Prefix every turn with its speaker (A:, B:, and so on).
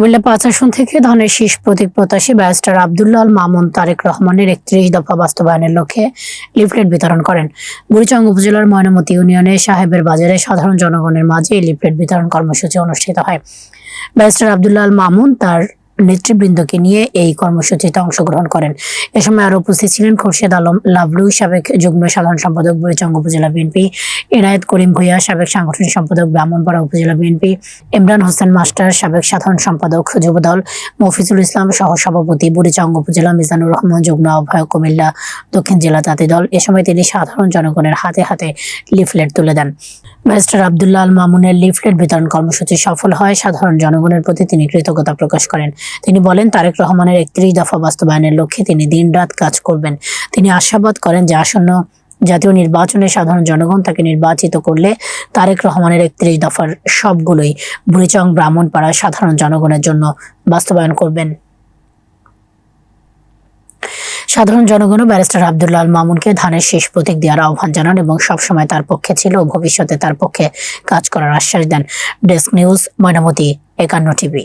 A: কুমিল্লা পাঁচ আসন থেকে ধনের শীষ প্রতীক প্রত্যাশী ব্যারিস্টার আবদুল্লাল মামুন তারেক রহমানের একত্রিশ দফা বাস্তবায়নের লক্ষ্যে লিফলেট বিতরণ করেন। বুড়িচং উপজেলার ময়নামতি ইউনিয়নের সাহেবের বাজারে সাধারণ জনগণের মাঝে এই লিফলেট বিতরণ কর্মসূচি অনুষ্ঠিত হয়। ব্যারিস্টার আবদুল্লাল মামুন তার নেতৃবৃন্দকে নিয়ে এই কর্মসূচিতে অংশগ্রহণ করেন। এ সময় আরও উপস্থিত ছিলেন খোরশেদ আলম লাভলু সাবেক যুগ্ম সাধারণ সম্পাদক বুড়িচং উপজেলা বিএনপি, এনায়েত করিম ভূঁইয়া, সাবেক সাংগঠনিক সম্পাদক ব্রাহ্মণপাড়া উপজেলা বিএনপি, ইমরান হোসেন মাস্টার, সাবেক সাধারণ সম্পাদক যুবদল, মফিজুল ইসলাম সহ সভাপতি বুড়িচঙ্গ উপজেলা, মিজানুর রহমান, যুগ্ম আহ্বায়ক কুমিল্লা, দক্ষিণ জেলা জাতি দল। এ সময় তিনি সাধারণ জনগণের হাতে হাতে লিফলেট তুলে দেন। ব্যারিস্টার আবদুল্লাহ আল মামুনের লিফলেট বিতরণ কর্মসূচি সফল হয়। সাধারণ জনগণের প্রতি তিনি কৃতজ্ঞতা প্রকাশ করেন। তিনি বলেন, তারেক রহমানের একত্রিশ দফা বাস্তবায়নের লক্ষ্যে তিনি দিনরাত কাজ করবেন। তিনি আশাবাদ করেন যে আসন্ন জাতীয় নির্বাচনে সাধারণ জনগণ তাকে নির্বাচিত করলে তারেক রহমানের একত্রিশ দফার সবগুলোই বুড়িচং ব্রাহ্মণপাড়ার সাধারণ জনগণের জন্য বাস্তবায়ন করবেন। সাধারণ জনগণও ব্যারিস্টার আবদুল্লাহ মামুনকে ধানের শেষ প্রতীক দেওয়ার আহ্বান জানান এবং সবসময় তার পক্ষে ছিল ভবিষ্যতে তার পক্ষে কাজ করার আশ্বাস দেন। ডেস্ক নিউজ, ময়নামতি, একান্ন টিভি।